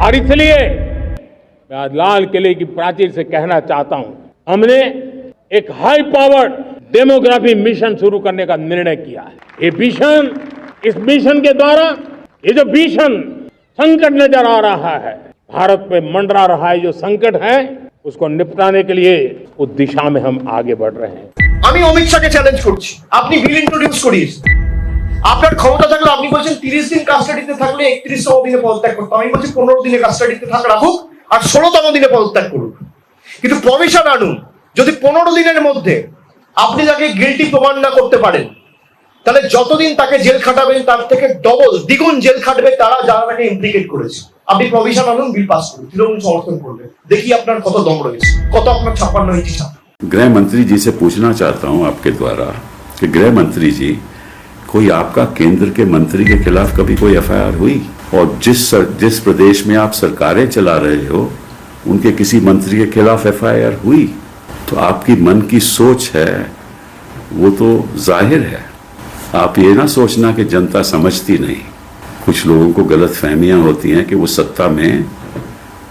और इसलिए मैं आज लाल किले की प्राचीर से कहना चाहता हूं हमने एक हाई पावर्ड डेमोग्राफी मिशन शुरू करने का निर्णय किया है ये मिशन इस मिशन के द्वारा ये जो भीषण संकट नजर आ रहा है भारत पे मंडरा रहा है जो संकट है उसको निपटाने के लिए उस दिशा में हम आगे बढ़ रहे हैं আমি অমিত শাহকে চ্যালেঞ্জ করছি আপনি বিল ইন্ট্রোডিউস করিস আপনার ক্ষমতা থাকলে আপনি বলছেন তিরিশ দিন কাস্টাডিতে থাকলে একত্রিশতম দিনে পদত্যাগ করতাম আমি বলছি পনেরো দিনে কাস্টাডিতে থাক রাখুক আর ষোলোতম দিনে পদত্যাগ করুক কিন্তু প্রভিশন আনুন যদি পনেরো দিনের মধ্যে আপনি তাকে গিলটি প্রমাণ না করতে পারেন তাহলে যতদিন তাকে জেল খাটাবেন তার থেকে ডবল দ্বিগুণ জেল খাটবে তারা যারা তাকে ইমপ্লিকেট করেছে আপনি প্রভিশন আনুন বিল পাস করুন তৃণমূল সমর্থন করবে দেখি আপনার কত দম রয়েছে কত আপনার ছাপ্পান্ন ইঞ্চি ছাপ गृह मंत्री जी से पूछना चाहता हूं आपके द्वारा कि गृह मंत्री जी कोई आपका केंद्र के मंत्री के खिलाफ कभी कोई एफआईआर हुई? और जिस सर, जिस प्रदेश में आप सरकारें चला रहे हो उनके किसी मंत्री के खिलाफ एफआईआर हुई? तो आपकी मन की सोच है वो तो ज़ाहिर है। आप ये ना सोचना कि जनता समझती नहीं। कुछ लोगों को गलत फहमियाँ होती हैं कि वो सत्ता में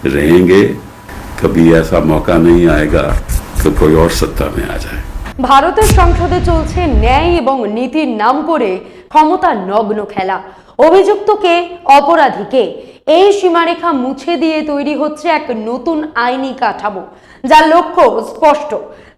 रहेंगे कभी ऐसा मौका नहीं आएगा कि कोई और सत्ता में आ जाए। ভারতের সংসদে চলছে ন্যায় এবং নীতির নাম করে ক্ষমতার নগ্ন খেলা। অভিযুক্তকে অপরাধীকে এই সীমারেখা মুছে দিয়ে তৈরি হচ্ছে এক নতুন আইনি কাঠামো, যার লক্ষ্য স্পষ্ট,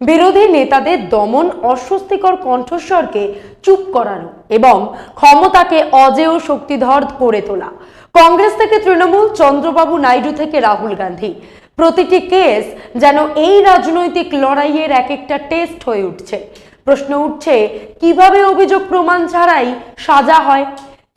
বিরোধী নেতাদের দমন অস্বস্তিকর কণ্ঠস্বরকে চুপ করানো এবং ক্ষমতাকে অজেয় শক্তিধর করে তোলা। কংগ্রেস থেকে তৃণমূল, চন্দ্রবাবু নাইডু থেকে রাহুল গান্ধী। প্রতিটি কেস যেন এই রাজনৈতিক লড়াইয়ের এক একটা টেস্ট হয়ে উঠছে। প্রশ্ন উঠছে, কীভাবে অভিযোগ প্রমাণ ছাড়াই সাজা হয়?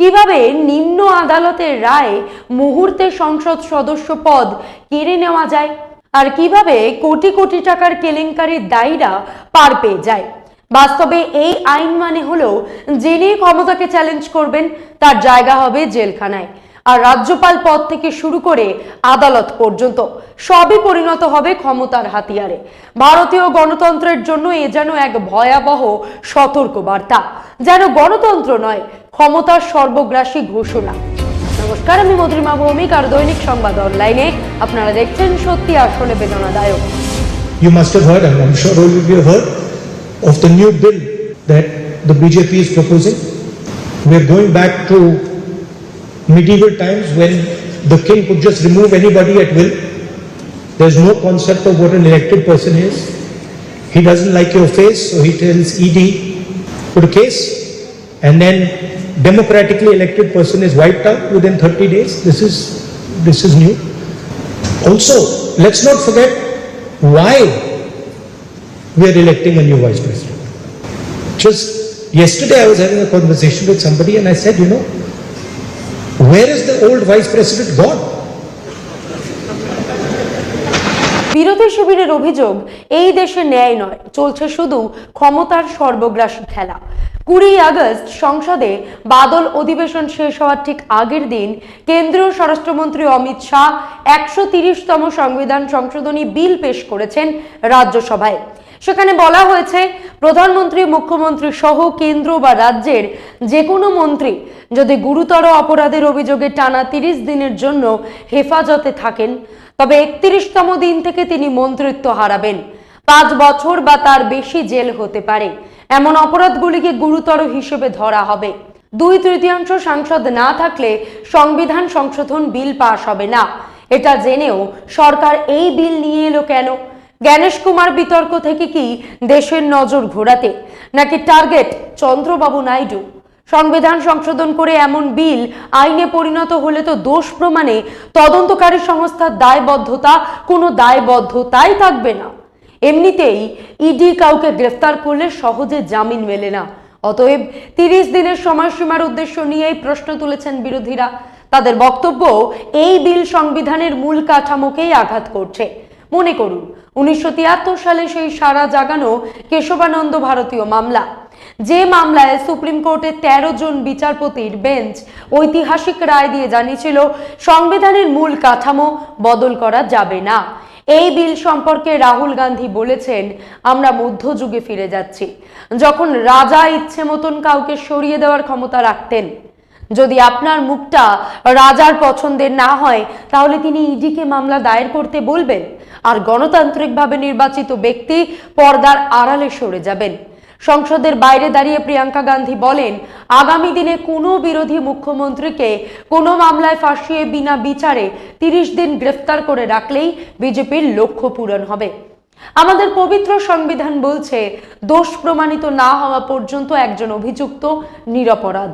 কীভাবে নিম্ন আদালতের রায় মুহূর্তে সংসদ সদস্য পদ কেড়ে নেওয়া যায়? আর কীভাবে কোটি কোটি টাকার কেলেঙ্কারির দায়ীরা পার পেয়ে যায়? বাস্তবে এই আইন মানে হলো যিনি ক্ষমতাকে চ্যালেঞ্জ করবেন, তার জায়গা হবে জেলখানায়। আর রাজ্যপাল পদ থেকে শুরু করে আদালত পর্যন্ত সবই পরিণত হবে ক্ষমতার হাতিয়ারে। ভারতীয় গণতন্ত্রের জন্য এ যেন এক ভয়াবহ সতর্ক বার্তা যেন গণতন্ত্র নয় ক্ষমতার সর্বগ্রাসী ঘোষণা। নমস্কার আমি মধুরিমা ভৌমিক আর দৈনিক সংবাদ অনলাইনে আপনারা দেখছেন সত্যি আসলে বেদনাদায়ক। You must have heard, and I'm sure all of you have heard, of the new bill that the BJP is proposing. We're going back to medieval times when the king could just remove anybody at will. There's no concept of what an elected person is. He doesn't like your face, so he tells ED, put a case, and then democratically elected person is wiped out within 30 days. This is this is new. Also, let's not forget why we are electing a new vice president. Just yesterday, I was having a conversation with somebody, and I said, you know, where is the old vice president gone? বিরোধী শিবিরের অভিযোগ, এই দেশে ন্যায় নয়, চলছে শুধু ক্ষমতার সর্বগ্রাসী খেলা কুড়ি আগস্ট সংসদে বাদল অধিবেশন শেষ হওয়ার ঠিক আগের দিন কেন্দ্রীয় স্বরাষ্ট্রমন্ত্রী অমিত শাহ একশো তিরিশতম সংবিধান সংশোধনী বিল পেশ করেছেন রাজ্যসভায় সেখানে বলা হয়েছে, প্রধানমন্ত্রী, মুখ্যমন্ত্রী সহ কেন্দ্র বা রাজ্যের যে কোনো মন্ত্রী যদি গুরুতর অপরাধের অভিযোগে টানা তিরিশ দিনের জন্য হেফাজতে থাকেন, তবে একত্রিশতম দিন থেকে তিনি মন্ত্রিত্ব হারাবেন। পাঁচ বছর বা তার বেশি জেল হতে পারে। এমন অপরাধগুলিকে গুরুতর হিসেবে ধরা হবে। দুই তৃতীয়াংশ সাংসদ না থাকলে সংবিধান সংশোধন বিল পাশ হবে না। এটা জেনেও সরকার এই বিল নিয়ে এলো কেন? জ্ঞানেশ কুমার বিতর্ক থেকে কি দেশের নজর ঘোরাতে? নাকি টার্গেট চন্দ্রবাবু নাইডু? সংবিধান সংশোধন করে এমন বিল আইনে পরিণত হলে তো দোষ প্রমাণে তদন্তকারী সংস্থার দায়বদ্ধতা কোনো দায়বদ্ধতাই থাকবে না। এমনিতেই ইডি কাউকে গ্রেফতার করলে সহজে জামিন মেলে না। অতএব তিরিশ দিনের সময়সীমার উদ্দেশ্য নিয়েই প্রশ্ন তুলেছেন বিরোধীরা। তাদের বক্তব্য, এই বিল সংবিধানের মূল কাঠামোকেই আঘাত করছে। মনে করুন, উনিশশো তিয়াত্তর সালে সেই সারা জাগানো কেশবানন্দ ভারতীয় মামলা। যে মামলায় সুপ্রিম কোর্টের তেরো জন বিচারপতির বেঞ্চ ঐতিহাসিক রায় দিয়ে জানিয়েছিল, সংবিধানের মূল কাঠামো বদল করা যাবে না। এই বিল সম্পর্কে রাহুল গান্ধী বলেছেন, আমরা মধ্যযুগে ফিরে যাচ্ছি। যখন রাজা ইচ্ছে মতন কাউকে সরিয়ে দেওয়ার ক্ষমতা রাখতেন যদি আপনার মুখটা রাজার পছন্দের না হয়, তাহলে তিনি ইডিকে মামলা দায়ের করতে বলবেন। আর গণতান্ত্রিকভাবে নির্বাচিত ব্যক্তি পর্দার আড়ালে সরে যাবেন। সংসদের বাইরে দাঁড়িয়ে প্রিয়াঙ্কা গান্ধী বলেন, আগামী দিনে কোনো বিরোধী মুখ্যমন্ত্রীকে কোনো মামলায় ফাঁসিয়ে বিনা বিচারে তিরিশ দিন গ্রেফতার করে রাখলেই বিজেপির লক্ষ্য পূরণ হবে। আমাদের পবিত্র সংবিধান বলছে, দোষ প্রমাণিত না হওয়া পর্যন্ত একজন অভিযুক্ত নিরপরাধ।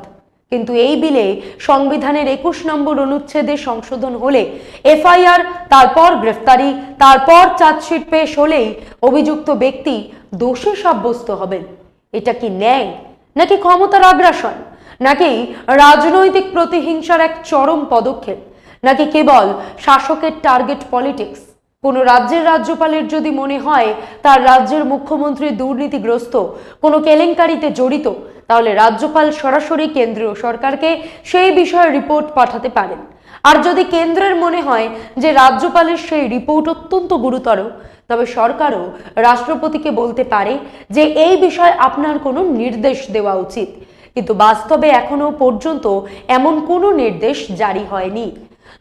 কিন্তু এই বিলে সংবিধানের একুশ নম্বর অনুচ্ছেদে সংশোধন হলে এফআইআর, তারপর গ্রেফতারি, তারপর চার্জশিট পেশ হলেই অভিযুক্ত ব্যক্তি দোষী সাব্যস্ত হবেন। এটা কি ন্যায়? নাকি ক্ষমতার আগ্রাসন? নাকি রাজনৈতিক প্রতিহিংসার এক চরম পদক্ষেপ? নাকি কেবল শাসকের টার্গেট পলিটিক্স কোনো রাজ্যের রাজ্যপালের যদি মনে হয় তার রাজ্যের মুখ্যমন্ত্রী দুর্নীতিগ্রস্ত, কোনো কেলেঙ্কারিতে জড়িত, তাহলে রাজ্যপাল সরাসরি কেন্দ্রীয় সরকারকে সেই বিষয়ে রিপোর্ট পাঠাতে পারেন। আর যদি কেন্দ্রের মনে হয় যে রাজ্যপালের সেই রিপোর্ট অত্যন্ত গুরুতর, তবে সরকারও রাষ্ট্রপতিকে বলতে পারে যে এই বিষয়ে আপনার কোনো নির্দেশ দেওয়া উচিত। কিন্তু বাস্তবে এখনও পর্যন্ত এমন কোনো নির্দেশ জারি হয়নি।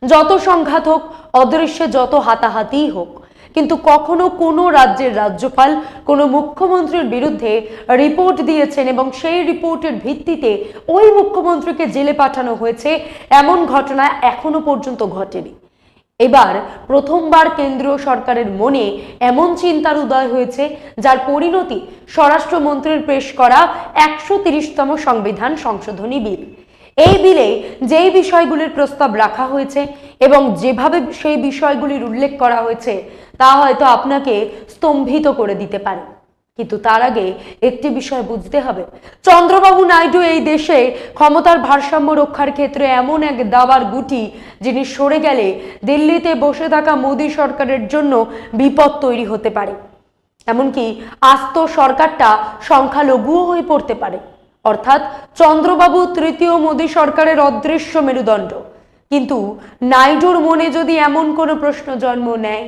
যত সংঘাত হোক, অদৃশ্যে যত হাতাহাতিই হোক, কিন্তু কখনো কোনো রাজ্যের রাজ্যপাল, কোনো মুখ্যমন্ত্রীর বিরুদ্ধে রিপোর্ট দিয়েছেন এবং সেই রিপোর্টের ভিত্তিতে ওই মুখ্যমন্ত্রীকে জেলে পাঠানো হয়েছে, এমন ঘটনা এখনও পর্যন্ত ঘটেনি। এবার প্রথমবার কেন্দ্রীয় সরকারের মনে এমন চিন্তার উদয় হয়েছে, যার পরিণতি স্বরাষ্ট্রমন্ত্রীর পেশ করা একশো তিরিশতম সংবিধান সংশোধনী বিল। এই বিলে যেই বিষয়গুলির প্রস্তাব রাখা হয়েছে এবং যেভাবে সেই বিষয়গুলির উল্লেখ করা হয়েছে, তা হয়তো আপনাকে স্তম্ভিত করে দিতে পারে। কিন্তু তার আগে একটি বিষয় বুঝতে হবে। চন্দ্রবাবু নাইডু এই দেশে ক্ষমতার ভারসাম্য রক্ষার ক্ষেত্রে এমন এক দাবার গুটি যিনি সরে গেলে দিল্লিতে বসে থাকা মোদী সরকারের জন্য বিপদ তৈরি হতে পারে। এমনকি আস্ত সরকারটা সংখ্যালঘুও হয়ে পড়তে পারে। অর্থাৎ চন্দ্রবাবু, তৃতীয় মোদী সরকারের অদৃশ্য মেরুদণ্ড। কিন্তু নাইডুর মনে যদি এমন কোনো প্রশ্ন জন্ম নেয়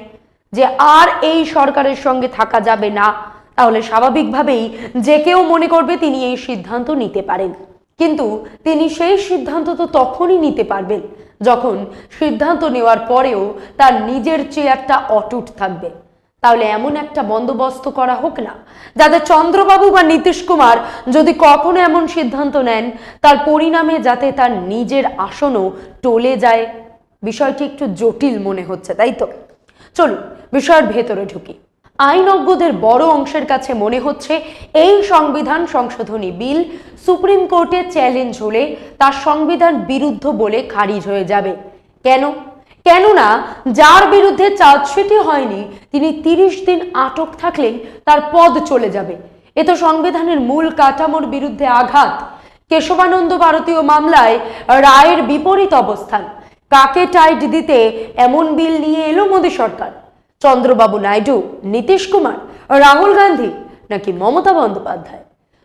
যে আর এই সরকারের সঙ্গে থাকা যাবে না, তাহলে স্বাভাবিকভাবেই যে কেউ মনে করবে তিনি এই সিদ্ধান্ত নিতে পারেন। কিন্তু তিনি সেই সিদ্ধান্ত তো তখনই নিতে পারবেন যখন সিদ্ধান্ত নেওয়ার পরেও তার নিজের চেয়ারটা অটুট থাকবে। তাহলে এমন একটা বন্দোবস্ত করা হোক না, যাতে চন্দ্রবাবু বা নীতিশ কুমার যদি কখনো এমন সিদ্ধান্ত নেন, তার পরিণামে যাতে তার নিজের আসনও টলে যায়। বিষয়টি একটু জটিল মনে হচ্ছে, তাই তো? চলুন, বিষয়ের ভেতরে ঢুকি। আইনজ্ঞদের বড় অংশের কাছে মনে হচ্ছে, এই সংবিধান সংশোধনী বিল সুপ্রিম কোর্টে চ্যালেঞ্জ হলে তার সংবিধান বিরুদ্ধ বলে খারিজ হয়ে যাবে। কেন? কেননা, যার বিরুদ্ধে চার্জশিটই হয়নি, তিনি তিরিশ দিন আটক থাকলেই তার পদ চলে যাবে। এ তো সংবিধানের মূল কাঠামোর বিরুদ্ধে আঘাত। কেশবানন্দ ভারতীয় মামলায় রায়ের বিপরীত অবস্থান। কাকে টাইট দিতে এমন বিল নিয়ে এলো মোদী সরকার? চন্দ্রবাবু নাইডু, নীতিশ কুমার, রাহুল গান্ধী নাকি মমতা বন্দ্যোপাধ্যায়?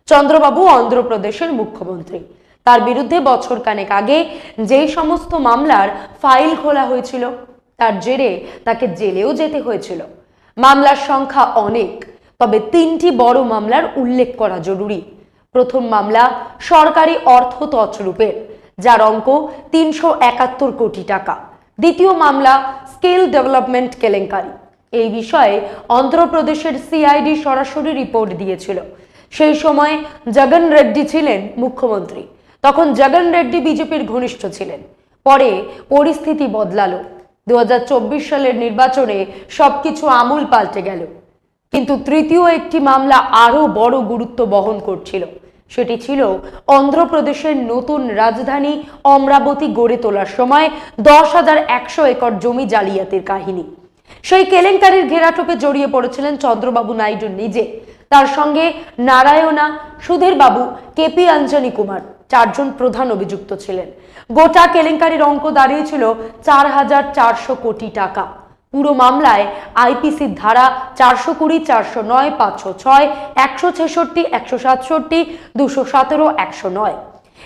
চন্দ্রবাবু অন্ধ্রপ্রদেশের মুখ্যমন্ত্রী। তার বিরুদ্ধে বছর কানেক আগে যে সমস্ত মামলার ফাইল খোলা হয়েছিল, তার জেরে তাকে জেলেও যেতে হয়েছিল। মামলার সংখ্যা অনেক, তবে তিনটি বড় মামলার উল্লেখ করা জরুরি। প্রথম মামলা সরকারি অর্থ তছরূপের, যার অঙ্ক তিনশো একাত্তর কোটি টাকা। দ্বিতীয় মামলা স্কিল ডেভেলপমেন্ট কেলেঙ্কারি। এই বিষয়ে অন্ধ্রপ্রদেশের সিআইডি সরাসরি রিপোর্ট দিয়েছিল। সেই সময় জগন রেড্ডি ছিলেন মুখ্যমন্ত্রী। তখন জগন রেড্ডি বিজেপির ঘনিষ্ঠ ছিলেন। পরে পরিস্থিতি বদলালো। দু হাজার চব্বিশ সালের নির্বাচনে সবকিছু আমূল পাল্টে গেল। কিন্তু তৃতীয় একটি মামলা আরও বড় গুরুত্ব বহন করছিল। সেটি ছিল অন্ধ্রপ্রদেশের নতুন রাজধানী অমরাবতী গড়ে তোলার সময় দশ হাজার একশো একর জমি জালিয়াতির কাহিনী। সেই কেলেঙ্কারির ঘেরাটোপে জড়িয়ে পড়েছিলেন চন্দ্রবাবু নাইডু নিজে। তার সঙ্গে নারায়ণা সুধীর বাবু কেপি আঞ্জনি কুমার। চারজন প্রধান অভিযুক্ত ছিলেন। গোটা কেলেঙ্কারির অঙ্ক দাঁড়িয়েছিল চার হাজার চারশো কোটি টাকা। পুরো মামলায় আইপিসির ধারা চারশো কুড়ি, চারশো নয়, পাঁচশো ছয়, একশো ছেষট্টি, একশো সাতষট্টি, দুশো সতেরো, একশো নয়।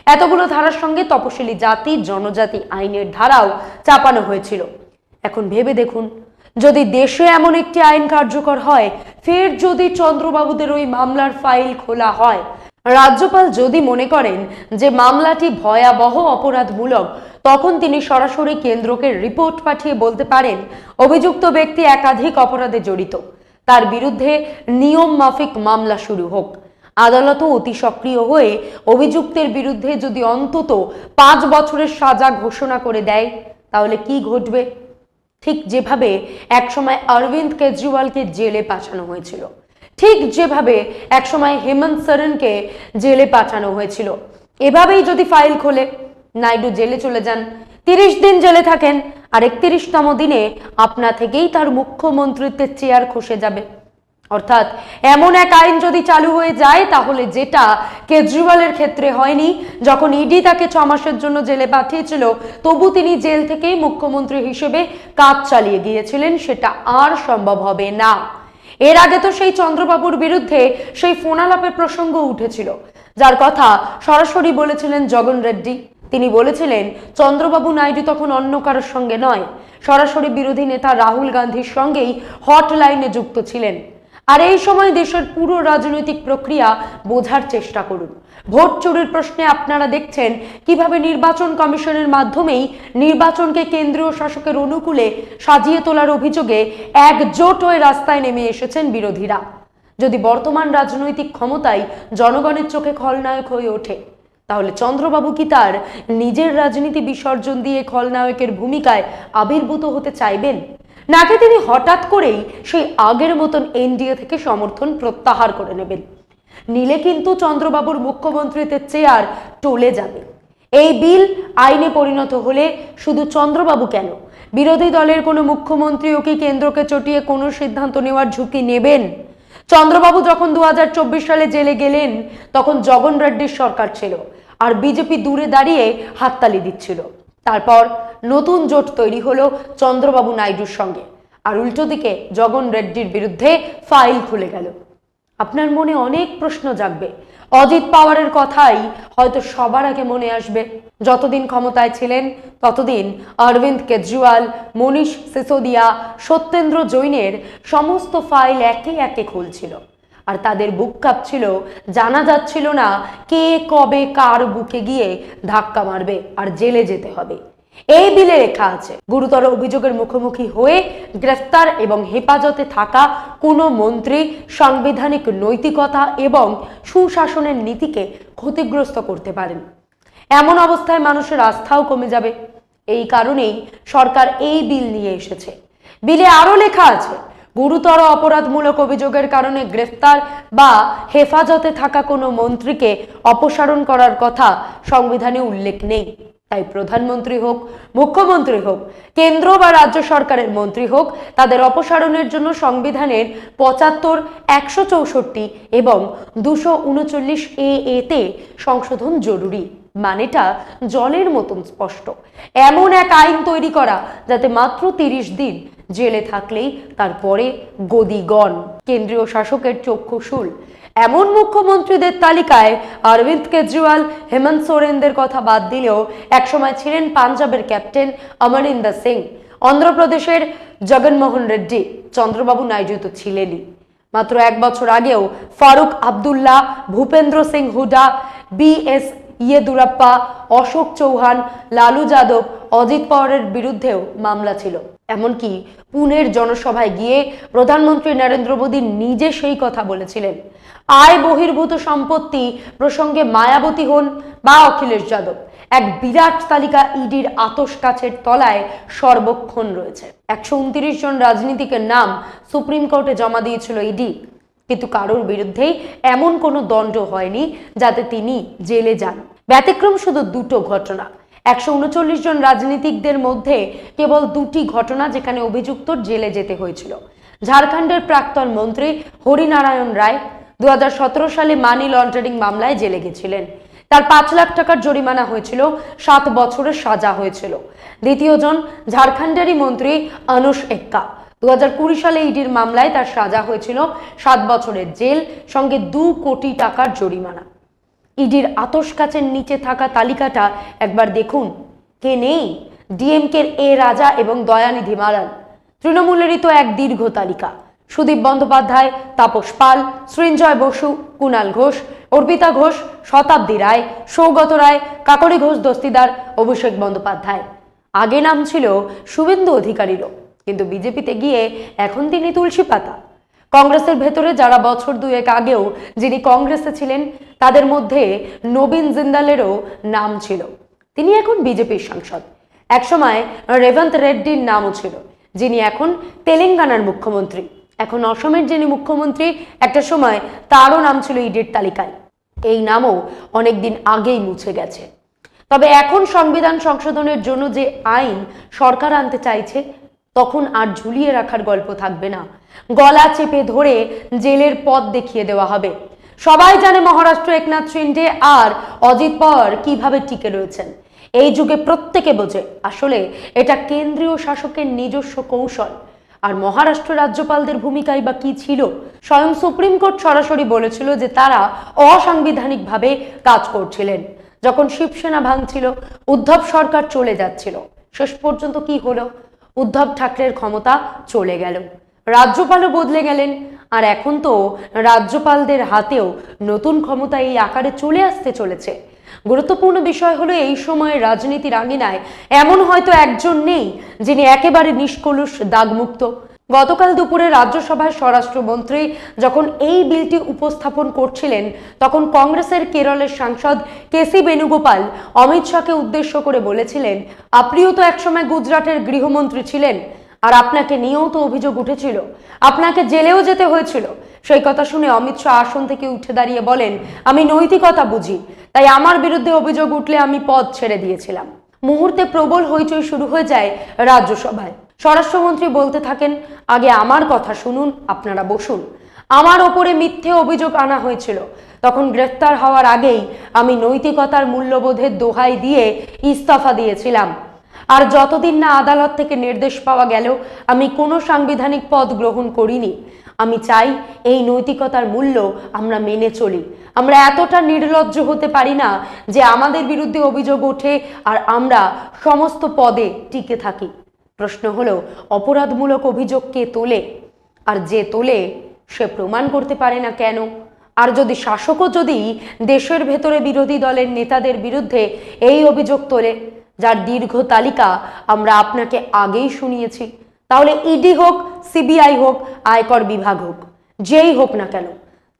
এতগুলো ধারার সঙ্গে তপশিলি জাতি, জনজাতি আইনের ধারাও চাপানো হয়েছিল। এখন ভেবে দেখুন, যদি দেশে এমন একটি আইন কার্যকর হয়, ফের যদি চন্দ্রবাবুদের ওই মামলার ফাইল খোলা হয় রাজ্যপাল যদি মনে করেন যে মামলাটি ভয়াবহ অপরাধমূলক, তখন তিনি সরাসরি কেন্দ্রকে রিপোর্ট পাঠিয়ে বলতে পারেন, অভিযুক্ত ব্যক্তি একাধিক অপরাধে জড়িত। তার বিরুদ্ধে নিয়ম মাফিক মামলা শুরু হোক। আদালতও অতি সক্রিয় হয়ে অভিযুক্তের বিরুদ্ধে যদি অন্তত পাঁচ বছরের সাজা ঘোষণা করে দেয়, তাহলে কি ঘটবে? ঠিক যেভাবে একসময় অরবিন্দ কেজরিওয়ালকে জেলে পাঠানো হয়েছিল। ঠিক যেভাবে একসময় হেমন্ত সরেনকে জেলে পাঠানো হয়েছিল। এভাবেই যদি ফাইল খোলে, নাইডু জেলে চলে যান। তিরিশ দিন জেলে থাকেন, আর একত্রিশতম দিনে আপনা থেকেই তার মুখ্যমন্ত্রিত্বের চেয়ার খসে যাবে। অর্থাৎ এমন এক আইন যদি চালু হয়ে যায়, তাহলে যেটা কেজরিওয়ালের ক্ষেত্রে হয়নি, যখন ইডি তাকে ছ মাসের জন্য জেলে পাঠিয়েছিল, তবু তিনি জেল থেকেই মুখ্যমন্ত্রী হিসেবে কাজ চালিয়ে গিয়েছিলেন, সেটা আর সম্ভব হবে না। এর আগে তো সেই চন্দ্রবাবুর বিরুদ্ধে সেই ফোনালাপের প্রসঙ্গ উঠেছিল। যার কথা সরাসরি বলেছিলেন জগন রেড্ডি। তিনি বলেছিলেন, চন্দ্রবাবু নাইডু তখন অন্য কারোর সঙ্গে নয়। সরাসরি বিরোধী নেতা রাহুল গান্ধীর সঙ্গেই হটলাইনে যুক্ত ছিলেন। আর এই সময় দেশের পুরো রাজনৈতিক প্রক্রিয়া বোঝার চেষ্টা করুন। ভোট চুরির প্রশ্নে আপনারা দেখছেন কীভাবে নির্বাচন কমিশনের মাধ্যমেই নির্বাচনকে কেন্দ্রীয় শাসকের অনুকূলে সাজিয়ে তোলার অভিযোগে একজোট হয়ে রাস্তায় নেমে এসেছেন বিরোধীরা। যদি বর্তমান রাজনৈতিক ক্ষমতায় জনগণের চোখে খলনায়ক হয়ে ওঠে, তাহলে চন্দ্রবাবু কি তার নিজের রাজনীতি বিসর্জন দিয়ে খলনায়কের ভূমিকায় আবির্ভূত হতে চাইবেন? নাকি তিনি হঠাৎ করেই সেই আগের মতন এনডিএ থেকে সমর্থন প্রত্যাহার করে নেবেন? নিলে কিন্তু চন্দ্রবাবুর মুখ্যমন্ত্রীত্বের চেয়ার টলে যাবে। এই বিল আইনে পরিণত হলে শুধু চন্দ্রবাবু কেন? বিরোধী দলের কোনো মুখ্যমন্ত্রীও কি কেন্দ্রকে চটিয়ে কোনো সিদ্ধান্ত নেওয়ার ঝুঁকি নেবেন? চন্দ্রবাবু যখন দু হাজার চব্বিশ সালে জেলে গেলেন, তখন জগন রেড্ডির সরকার ছিল আর বিজেপি দূরে দাঁড়িয়ে হাততালি দিচ্ছিল। তারপর নতুন জোট তৈরি হলো চন্দ্রবাবু নাইডুর সঙ্গে। আর উল্টো দিকে জগন রেড্ডির বিরুদ্ধে ফাইল খুলে গেল। আপনার মনে অনেক প্রশ্ন জাগবে। অজিত পাওয়ারের কথাই হয়তো সবার আগে মনে আসবে। যতদিন ক্ষমতায় ছিলেন, ততদিন অরবিন্দ কেজরিওয়াল, মনীষ সিসোদিয়া, সত্যেন্দ্র জৈনের সমস্ত ফাইল একে একে খুলছিল। আর তাদের বুক কাঁপছিল, জানা যাচ্ছিল না কে কবে কার বুকে গিয়ে ধাক্কা মারবে আর জেলে যেতে হবে। এই বিলে লেখা আছে, গুরুতর অভিযোগের মুখোমুখি হয়ে গ্রেফতার এবং হেফাজতে থাকা কোনো মন্ত্রী, সাংবিধানিক নৈতিকতা এবং সুশাসনের নীতিকে ক্ষতিগ্রস্ত করতে পারেন। এমন অবস্থায় মানুষের আস্থাও কমে যাবে। এই কারণেই সরকার এই বিল নিয়ে এসেছে। বিলে আরও লেখা আছে, গুরুতর অপরাধমূলক অভিযোগের কারণে গ্রেফতার বা হেফাজতে থাকা কোনো মন্ত্রীকে অপসারণ করার কথা সংবিধানে উল্লেখ নেই। তাই প্রধানমন্ত্রী হোক, মুখ্যমন্ত্রী হোক, কেন্দ্র বা রাজ্য সরকারের মন্ত্রী হোক, তাদের অপসারণের জন্য সংবিধানের পঁচাত্তর, একশো চৌষট্টি এবং দুশো উনচল্লিশ এ এতে সংশোধন জরুরি। মানেটা জলের মতন স্পষ্ট। এমন এক আইন তৈরি করা যাতে মাত্র তিরিশ দিন জেলে থাকলেই তারপরে গদিগণ, কেন্দ্রীয় শাসকের চক্ষুশুল এমন মুখ্যমন্ত্রীদের তালিকায় অরবিন্দ কেজরিওয়াল, হেমন্ত সোরেনদের কথা বাদ দিলেও একসময় ছিলেন পাঞ্জাবের ক্যাপ্টেন অমরিন্দর সিং। অন্ধ্রপ্রদেশের জগনমোহন রেড্ডি, চন্দ্রবাবু নাইডু তো ছিলেনই। মাত্র এক বছর আগেও ফারুক আবদুল্লাহ, ভূপেন্দ্র সিং হুডা, বি এস ইয়েদুরাপ্পা, অশোক চৌহান, লালু যাদব, অজিত পাওয়ারের বিরুদ্ধেও মামলা ছিল। এমনকি পুনের জনসভায় গিয়ে প্রধানমন্ত্রী নরেন্দ্র মোদী নিজে সেই কথা বলেছিলেন। আয় বহির্ভূত সম্পত্তি প্রসঙ্গে মায়াবতী হন বা অখিলেশ যাদব। এক বিরাট তালিকা ইডির আতস কাছের তলায় সর্বক্ষণ রয়েছে। একশো উনত্রিশ জন রাজনীতিকের নাম সুপ্রিম কোর্টে জমা দিয়েছিল ইডি। কিন্তু কারোর বিরুদ্ধেই এমন কোনো দণ্ড হয়নি যাতে তিনি জেলে যান। ব্যতিক্রম শুধু দুটো ঘটনা। একশো উনচল্লিশ জন রাজনীতিকদের মধ্যে কেবল দুটি ঘটনা যেখানে অভিযুক্ত জেলে যেতে হয়েছিল। ঝাড়খণ্ডের প্রাক্তন মন্ত্রী হরিনারায়ণ রায় দু হাজার সতেরো সালে মানি লন্ডারিং মামলায় জেলে গেছিলেন। তার পাঁচ লাখ টাকার জরিমানা হয়েছিল, সাত বছরের সাজা হয়েছিল। দ্বিতীয়জন ঝাড়খণ্ডেরই মন্ত্রী অনুষ এক্কা। দু কুড়ি সালে ইডির মামলায় তার সাজা হয়েছিল, সাত বছরের জেল, সঙ্গে দু কোটি টাকার জরিমানা। ইডির আতস কাচের নিচে থাকা তালিকাটা একবার দেখুন। কে নেই? ডিএমকের এ রাজা এবং দয়ানিধি মারান তৃণমূলেরই তো এক দীর্ঘ তালিকা। সুদীপ বন্দ্যোপাধ্যায়, তাপস পাল, সৃঞ্জয় বসু কুণাল ঘোষ, অর্পিতা ঘোষ, শতাব্দী রায়, সৌগত রায় কাকরি ঘোষ দস্তিদার, অভিষেক বন্দ্যোপাধ্যায়। আগে নাম ছিল শুভেন্দু অধিকারীরও। কিন্তু বিজেপিতে গিয়ে এখন তিনি তুলসী পাতা। কংগ্রেসের ভেতরে যারা বছর দুয়েক আগেও যিনি কংগ্রেসে ছিলেন, তাদের মধ্যে নবীন জিন্দালেরও নাম ছিল। তিনি এখন বিজেপির সাংসদ। একসময় রেবন্ত রেড্ডির নামও ছিল, যিনি এখন তেলেঙ্গানার মুখ্যমন্ত্রী। এখন অসমের যিনি মুখ্যমন্ত্রী, একটা সময় তারও নাম ছিল ইডির তালিকায়। এই নামও অনেকদিন আগেই মুছে গেছে। তবে এখন সংবিধান সংশোধনের জন্য যে আইন সরকার আনতে চাইছে তখন আর ঝুলিয়ে রাখার গল্প থাকবে না। গলা চেপে ধরে জেলের পথ দেখিয়ে দেওয়া হবে। সবাই জানে মহারাষ্ট্র একনাথ শিন্ডে আর অজিত পাওয়ার কীভাবে টিকে রয়েছেন। এই যুগে প্রত্যেকে বোঝে, আসলে এটা কেন্দ্রীয় শাসকের নিজস্ব কৌশল। আর মহারাষ্ট্র রাজ্যপালদের ভূমিকাই বা কি ছিল? স্বয়ং সুপ্রিম কোর্ট সরাসরি বলেছিল যে তারা অসাংবিধানিকভাবে কাজ করছিলেন। যখন শিবসেনা ভাঙছিল, উদ্ধব সরকার চলে যাচ্ছিল। শেষ পর্যন্ত কি হলো? উদ্ধব ঠাকরের ক্ষমতা চলে গেল। রাজ্যপালও বদলে গেলেন। আর এখন তো রাজ্যপালদের হাতেও নতুন ক্ষমতা এই আকারে চলে আসতে চলেছে। গুরুত্বপূর্ণ বিষয় হলো এই সময়ে রাজনীতির আঙিনায় এমন হয়তো একজন নেই যিনি একেবারে নিষ্কলুষ, দাগমুক্ত। গতকাল দুপুরে রাজ্যসভায় স্বরাষ্ট্রমন্ত্রী যখন এই বিলটি উপস্থাপন করছিলেন, তখন কংগ্রেসের কেরলের সাংসদ কেসি বেণুগোপাল অমিত শাহকে উদ্দেশ্য করে বলেছিলেন, আপনিও তো একসময় গুজরাটের গৃহমন্ত্রী ছিলেন আর আপনাকে নিয়েও তো অভিযোগ উঠেছিল। আপনাকে জেলেও যেতে হয়েছিল। সেই কথা শুনে অমিত শাহ আসন থেকে উঠে দাঁড়িয়ে বলেন, আমি নৈতিকতা বুঝি, তাই আমার বিরুদ্ধে অভিযোগ উঠলে আমি পদ ছেড়ে দিয়েছিলাম। মুহূর্তে প্রবল হইচই শুরু হয়ে যায় রাজ্যসভায়। স্বরাষ্ট্রমন্ত্রী বলতে থাকেন, আগে আমার কথা শুনুন, আপনারা বসুন। আমার ওপরে মিথ্যে অভিযোগ আনা হয়েছিল। তখন গ্রেফতার হওয়ার আগেই আমি নৈতিকতার মূল্যবোধের দোহাই দিয়ে ইস্তফা দিয়েছিলাম। আর যতদিন না আদালত থেকে নির্দেশ পাওয়া গেল, আমি কোনো সাংবিধানিক পদ গ্রহণ করিনি। আমি চাই এই নৈতিকতার মূল্য আমরা মেনে চলি। আমরা এতটা নির্লজ্জ হতে পারি না যে আমাদের বিরুদ্ধে অভিযোগ ওঠে আর আমরা সমস্ত পদে টিকে থাকি। প্রশ্ন হলো, অপরাধমূলক অভিযোগ কে তোলে? আর যে তোলে, সে প্রমাণ করতে পারে না কেন? আর যদি শাসকও যদি দেশের ভেতরে বিরোধী দলের নেতাদের বিরুদ্ধে এই অভিযোগ তোলে, যার দীর্ঘ তালিকা আমরা আপনাকে আগেই শুনিয়েছি, তাহলে ইডি হোক, সিবিআই হোক, আয়কর বিভাগ হোক, যেই হোক না কেন,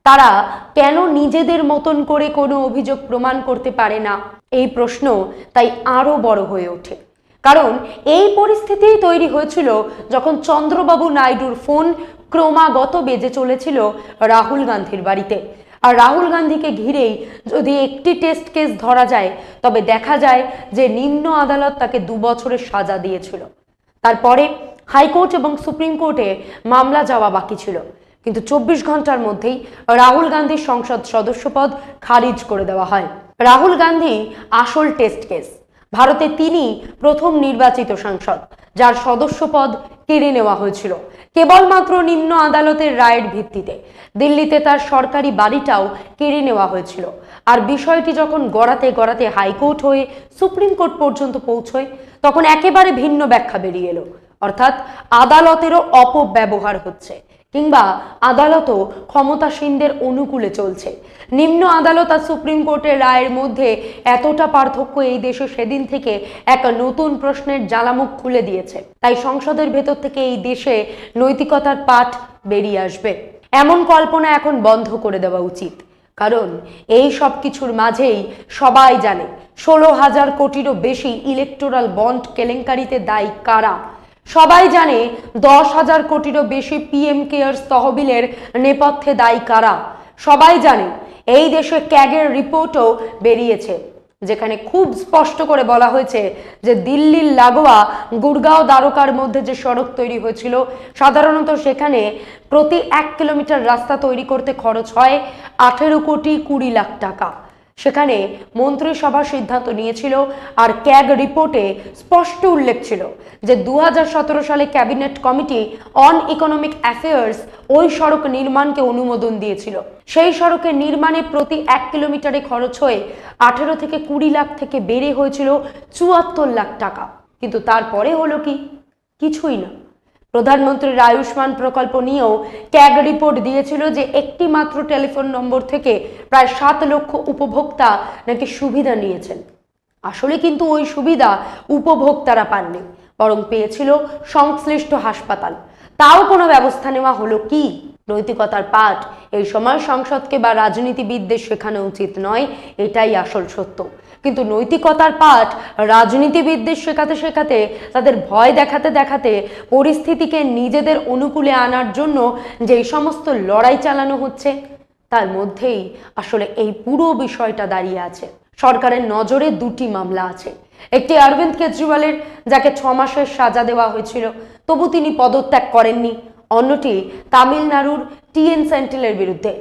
তারা কেন নিজেদের মতন করে কোনো অভিযোগ প্রমাণ করতে পারে না? এই প্রশ্ন তাই আরও বড় হয়ে ওঠে। কারণ এই পরিস্থিতিই তৈরি হয়েছিল যখন চন্দ্রবাবু নাইডুর ফোন ক্রমাগত বেজে চলেছিল রাহুল গান্ধীর বাড়িতে। আর রাহুল গান্ধীকে ঘিরেই যদি একটি টেস্ট কেস ধরা যায়, তবে দেখা যায় যে নিম্ন আদালত তাকে দু বছরের সাজা দিয়েছিল। তারপরে হাইকোর্ট এবং সুপ্রিম কোর্টে মামলা যাওয়া বাকি ছিল। কিন্তু চব্বিশ ঘণ্টার মধ্যেই রাহুল গান্ধীর সংসদ সদস্য পদ খারিজ করে দেওয়া হয়। রাহুল গান্ধী আসল টেস্ট কেস ভারতে তিনি প্রথম নির্বাচিত সাংসদ, যার সদস্য পদ কেড়ে নেওয়া হয়েছিল। কেবলমাত্র নিম্ন আদালতের রায়ের ভিত্তিতে দিল্লিতে তার সরকারি বাড়িটাও কেড়ে নেওয়া হয়েছিল। আর বিষয়টি যখন গড়াতে গড়াতে হাইকোর্ট হয়ে সুপ্রিম কোর্ট পর্যন্ত পৌঁছয়, তখন একেবারে ভিন্ন ব্যাখ্যা বেরিয়ে এলো। অর্থাৎ আদালতেরও অপব্যবহার হচ্ছে। কিংবা আদালতও ক্ষমতাসীনদের অনুকূলে চলছে। নিম্ন আদালত আর সুপ্রিম কোর্টের রায়ের মধ্যে এতটা পার্থক্য এই দেশে সেদিন থেকে এক নতুন প্রশ্নের জ্বালামুখ খুলে দিয়েছে। তাই সংসদের ভেতর থেকে এই দেশে নৈতিকতার পাঠ বেরিয়ে আসবে। এমন কল্পনা এখন বন্ধ করে দেওয়া উচিত। কারণ এই সব কিছুর মাঝেই সবাই জানে, ষোলো হাজার কোটিরও বেশি ইলেকটোরাল বন্ড কেলেঙ্কারিতে দায়ী কারা? সবাই জানে দশ হাজার কোটিরও বেশি পিএম কেয়ার্স তহবিলের নেপথ্যে দায়ী কারা? সবাই জানে এই দেশে ক্যাগের রিপোর্টও বেরিয়েছে, যেখানে খুব স্পষ্ট করে বলা হয়েছে যে দিল্লির লাগোয়া গুড়গাঁও দ্বারকার মধ্যে যে সড়ক তৈরি হয়েছিল, সাধারণত সেখানে প্রতি এক কিলোমিটার রাস্তা তৈরি করতে খরচ হয় আঠেরো কোটি কুড়ি লাখ টাকা। সেখানে মন্ত্রিসভা সিদ্ধান্ত নিয়েছিল আর ক্যাগ রিপোর্টে স্পষ্ট উল্লেখ ছিল যে দু হাজার সতেরো সালে cabinet committee on economic affairs ওই সড়ক নির্মাণকে অনুমোদন দিয়েছিল। সেই সড়কের নির্মাণে প্রতি এক কিলোমিটারে খরচ হয়ে আঠেরো থেকে কুড়ি লাখ থেকে বেড়ে হয়েছিল চুয়াত্তর লাখ টাকা। কিন্তু তারপরে হলো কি? কিছুই না। প্রধানমন্ত্রীর আয়ুষ্মান প্রকল্প নিয়েও ক্যাগ রিপোর্ট দিয়েছিল যে একটি মাত্র টেলিফোন নম্বর থেকে প্রায় সাত লক্ষ উপভোক্তা নাকি সুবিধা নিয়েছেন। আসলে কিন্তু ওই সুবিধা উপভোক্তারা পাননি, বরং পেয়েছিল সংশ্লিষ্ট হাসপাতাল। তাও কোনো ব্যবস্থা নেওয়া হলো কি? নৈতিকতার পাঠ। এই সময় সংসদকে বা রাজনীতিবিদদের শেখানো উচিত নয়, এটাই আসল সত্য। কিন্তু নৈতিকতার পাঠ রাজনীতিবিদদের শেখাতে শেখাতে, তাদের ভয় দেখাতে দেখাতে, পরিস্থিতিকে নিজেদের অনুকূলে আনার জন্য যেই সমস্ত লড়াই চালানো হচ্ছে, তার মধ্যেই আসলে এই পুরো বিষয়টা দাঁড়িয়ে আছে। সরকারের নজরে দুটি মামলা আছে। একটি অরবিন্দ কেজরিওয়ালের, যাকে ছ মাসের সাজা দেওয়া হয়েছিল, তবু তিনি পদত্যাগ করেননি। অন্যটি তামিলনাড়ুর টিএন সেন্ট্রেলের বিরুদ্ধে।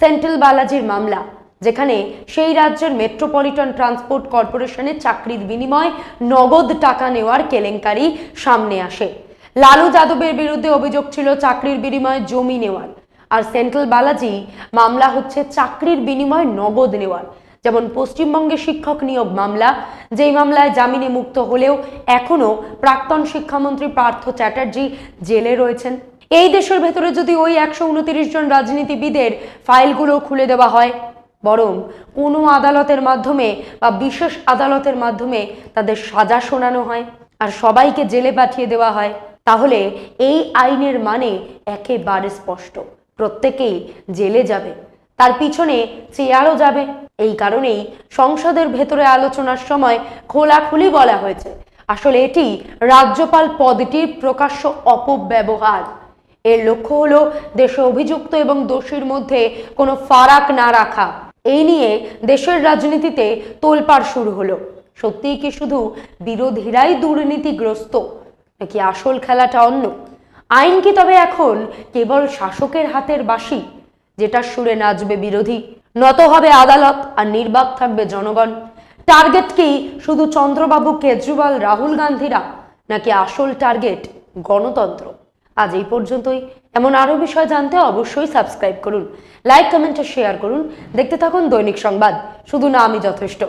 সেন্ট্রাল বালাজির মামলা। যেখানে সেই রাজ্যের মেট্রোপলিটন ট্রান্সপোর্ট কর্পোরেশনের চাকরির বিনিময় নগদ টাকা নেওয়ার কেলেঙ্কারি সামনে আসে। লালু যাদবের বিরুদ্ধে অভিযোগ ছিল চাকরির বিনিময়ে জমি নেওয়ার। আর সেন্ট্রাল বালাজি, মামলা হচ্ছে চাকরির বিনিময়ে নগদ নেওয়ার। যেমন পশ্চিমবঙ্গে শিক্ষক নিয়োগ মামলা, যেই মামলায় জামিনে মুক্ত হলেও এখনও প্রাক্তন শিক্ষামন্ত্রী পার্থ চ্যাটার্জি জেলে রয়েছেন। এই দেশের ভেতরে যদি ওই একশো জন রাজনীতিবিদের ফাইলগুলো খুলে দেওয়া হয় বরং কোনো আদালতের মাধ্যমে বা বিশেষ আদালতের মাধ্যমে তাদের সাজা শোনানো হয় আর সবাইকে জেলে পাঠিয়ে দেওয়া হয়, তাহলে এই আইনের মানে একেবারে স্পষ্ট। প্রত্যেকেই জেলে যাবে, তার পিছনে চেয়ারও যাবে। এই কারণেই সংসদের ভেতরে আলোচনার সময় খোলাখুলি বলা হয়েছে। আসলে এটি রাজ্যপাল পদটির প্রকাশ্য অপব্যবহার। এর লক্ষ্য হলো দেশে অভিযুক্ত এবং দোষীর মধ্যে কোনো ফারাক না রাখা। এই নিয়ে দেশের রাজনীতিতে তোলপাড় শুরু হলো। সত্যিই কি শুধু বিরোধীরাই দুর্নীতিগ্রস্ত, নাকি আসল খেলাটা অন্য? আইন কি তবে এখন কেবল শাসকের হাতের বাসি যেটা সুরে নাচবে বিরোধী? নত হবে আদালত আর নির্বাক থাকবে জনগণ। টার্গেট কি শুধু চন্দ্রবাবু, কেজরিওয়াল, রাহুল গান্ধীরা, নাকি আসল টার্গেট গণতন্ত্র? আজ এই পর্যন্তই। এমন আরও বিষয় জানতে অবশ্যই সাবস্ক্রাইব করুন। লাইক কমেন্ট শেয়ার করুন। দেখতে থাকুন দৈনিক সংবাদ। শুধু না আমি যথেষ্ট।